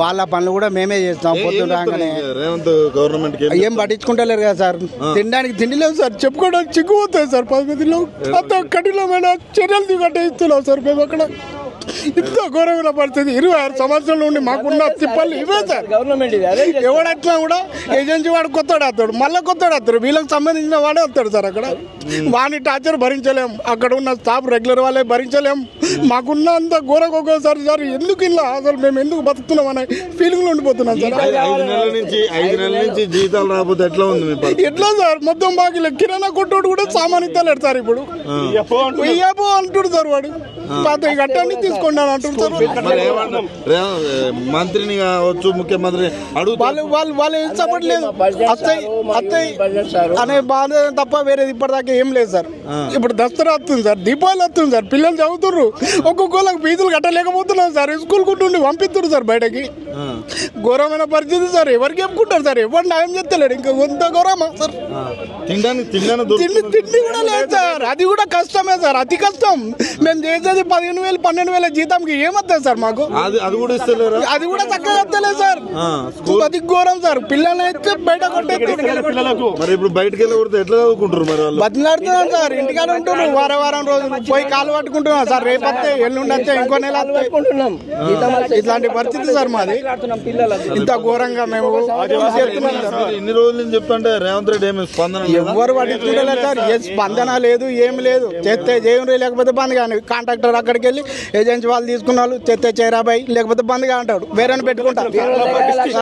వాళ్ళ పనులు కూడా మేమే చేస్తాం పొద్దున రాగానే. రేవంత్ గవర్నమెంట్ ఏం పట్టించుకుంటలేరు కదా సార్. తినడానికి తిండి లేదు సార్. చెప్పుకోవడానికి చిక్కుపోతుంది సార్. పద్ధతిలో అంత కఠినమైన చర్యలు దిగట్టేస్తున్నాం సార్. మేము అక్కడ ఇంత ఘోరమైన పరిస్థితి. ఇరవై ఆరు సంవత్సరాల నుండి మాకున్న తిప్పలు ఇవే సార్ గవర్నమెంట్ ఇది అదే ఎవడట్లా కూడా ఏజెన్సీ వాడు కొత్తడు వస్తాడు మళ్ళీ కొత్తడు వస్తాడు వీళ్ళకి సంబంధించిన వాడే వస్తాడు సార్ అక్కడ. వాని టార్చర్ భరించలేం. అక్కడ ఉన్న స్టాఫ్ రెగ్యులర్ వాళ్ళే భరించలేం. మాకున్న అంత ఘోరకు ఒక్కోసారి సార్ ఎందుకు ఇలా అసలు మేము ఎందుకు బతుకుతున్నాం అనే ఫీలింగ్లో ఉండిపోతున్నాం సార్. జీతాలు రాకపోతే ఎట్లా ఉంది ఎట్లా సార్? మొత్తం బాకీలు కిరాణా కొట్టోడు కూడా సామాన్ ఇస్తలేడు సార్ ఇప్పుడు. ఇయ్యపో అంటుడు. సార్ వాడు. పాత కట్టండి తీసుకోండి అని రేవంత్ మంత్రిని కావచ్చు ముఖ్యమంత్రి వాళ్ళు వాళ్ళు వాళ్ళు ఏం చెప్పట్లేదు అత్తయ్య అత్తయ్య అనే బాధ తప్ప వేరేది ఇప్పటిదాకా ఏం లేదు సార్. ఇప్పుడు దసరా వస్తుంది సార్ దీపావళి వస్తుంది సార్ పిల్లలు చదువుతుర్రు. ఒక్కొక్కళ్ళకి ఫీజులు కట్టలేకపోతున్నాం సార్ స్కూల్ కుట్టుండి పంపిస్తున్నారు సార్ బయటకి. ఘోరమైన పరిస్థితి సార్ ఎవరికి చెప్పుకుంటారు సార్ ఎవరు న్యాయం చెప్తలేడు ఇంకా కొంత ఘోరమా సార్. తినడానికి తిండి కూడా లేదు సార్ అది కూడా కష్టమే సార్ అతి కష్టం. మేము చేసేది పదిహేను వేలు పన్నెండు వేల జీతంకి ఏమవుతుంది సార్ మాకు? అది అది కూడా ఇస్తలేరా? అది కూడా చక్కగా వస్తలేదు సార్. అది ఘోరం సార్. పిల్లల్ని అయితే బయట కొట్టేస్తారు మరి ఇప్పుడు బయటకు వెళ్ళి ఎట్లా చదువుకుంటారు మరి వాళ్ళు? బతిలాడుతున్నాను సార్. ఇంటికాడ ఉంటున్నారు. వారం వారం రోజులు పోయి కాలు పట్టుకుంటున్నాం సార్. రేపు వస్తే ఎల్లుండి వస్తే ఇంకో నెల ఇట్లాంటి పరిస్థితి సార్ మాది. ఇంత ఘోరంగా మేము చేస్తున్నాం సార్ మీరు ఇన్ని రోజుల నుంచి చెప్తుంటే రేవంత్ రెడ్డి ఏమి స్పందన లేదా? ఎవ్వరు పట్టించుకుంటలేదు సార్. ఏ స్పందన లేదు ఏం లేదు. చేస్తే చేయం లేకపోతే బంద్ కానీ కాంట్రాక్టర్ అక్కడికి వెళ్ళి ఏజెన్సీ వాళ్ళు తీసుకున్న వాళ్ళు చేస్తే చేరాబాయి లేకపోతే బంద్గా అంటాడు. వేరే పెట్టుకుంటారు